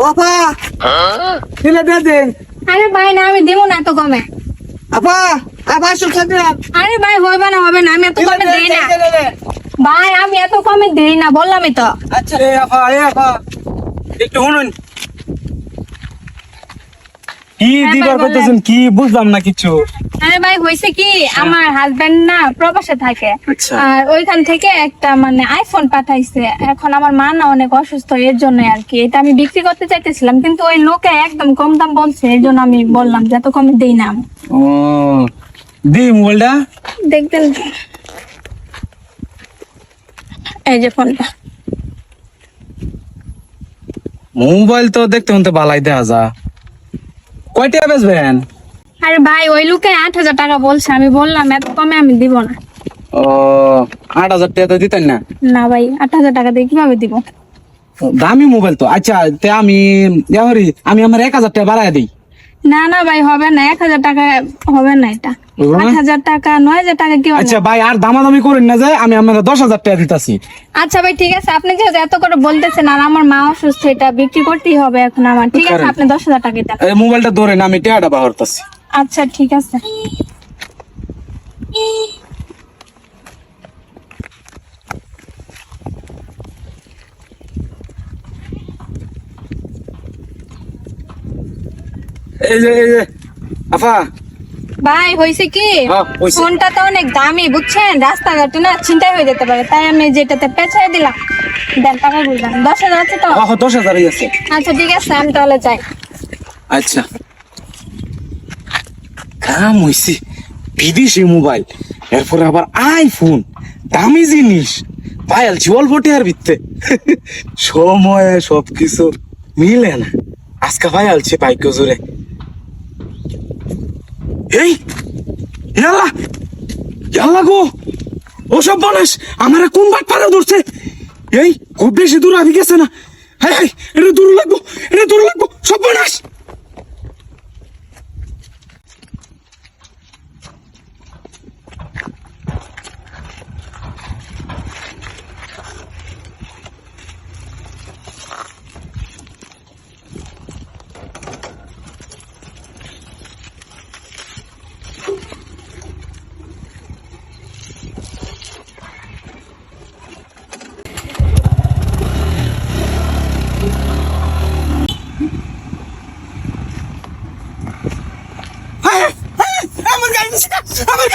আপা দিলে দে দেন আরে ভাই না আমি দেবো না এত কমে। আপা আপা দিলাম আরে ভাই হবে না হবে না আমি এত কমে দেই না। ভাই আমি এত কমে দেই না বললামই তো। আচ্ছা। এ আপা এ আপা। একটু শুনুন। কি হ্যাঁ, দিবার ভাই, করতেছেন কি বুঝলাম না কিছু। আরে ভাই হয়েছে কি আমার হাজবেন্ড না প্রবাসে থাকে। আচ্ছা। আর ওইখান থেকে একটা মানে আইফোন পাঠাইছে। এখন আমার মা না অনেক অসুস্থ এর জন্য আর কি। এটা আমি বিক্রি করতে চাইতেছিলাম কিন্তু ওই লোকে একদম কম দাম বলছে এর জন্য আমি বললাম যে এত কমে দেই না। ও দি মোবাইলটা। দেখতেন এই যে ফোনটা। মোবাইল তো দেখতে মতো বালাই দেওয়া যা কয়টা বেচবেন? আরে ভাই ওই লোকে আট হাজার টাকা বলছে আমি বললাম এত কমে আমি দিব না। ও আট হাজার টাকা তো দিতেন না? না ভাই আট হাজার টাকা দিয়ে কীভাবে দিব? দামি মোবাইল তো। আচ্ছা তে আমি আমি আমার এক হাজার টাকা বাড়াই দিই। না না ভাই হবে না। এক হাজার টাকা হবে না এটা। আট হাজার টাকা নয় হাজার টাকা আচ্ছা ভাই আর দামাদামি করেন না যে আমি আমার দশ হাজার টাকা দিতেছি। আচ্ছা ভাই ঠিক আছে। আপনি যেহেতু এত করে বলতেছেন আর আমার মা অসুস্থ এটা বিক্রি করতেই হবে এখন আমার। ঠিক আছে আপনি দশ হাজার টাকা এই মোবাইলটা ধরেন আমি টাকাটা বাহরতাছি। আচ্ছা ঠিক আছে। এই যে এই যে আফা। ভাই হয়েছে কি? হ্যাঁ, ফোনটা তো অনেক দামি বুঝছেন? রাস্তাঘাটে না চিন্তাই হয়ে যেতে পারে তাই আমি যেটাতে পেঁচাই দিলাম দেন টাকা বুঝলাম দশ হাজার আছে তো? দশ হাজারই আছে। আচ্ছা ঠিক আছে আমি তাহলে যাই। আচ্ছা। কাম হইছে বিদেশি মোবাইল এরপরে আবার আইফোন দামি জিনিস। পায়ালছি অল্প টিয়ার ভিত্তে। সময়ে সবকিছু মিলে না। আজকে পায়ালছি ভাগ্য জোরে। এই, ইয়াল্লা ইয়াল্লা গো, ওসব বলিস আমার কোন বাট পারে ধরছে? এই, খুব বেশি দূর আমি গেছে না। হ্যাঁ হাই, এটা দূর লাগবো, এটা দূর লাগবো, সব বলিস I'm I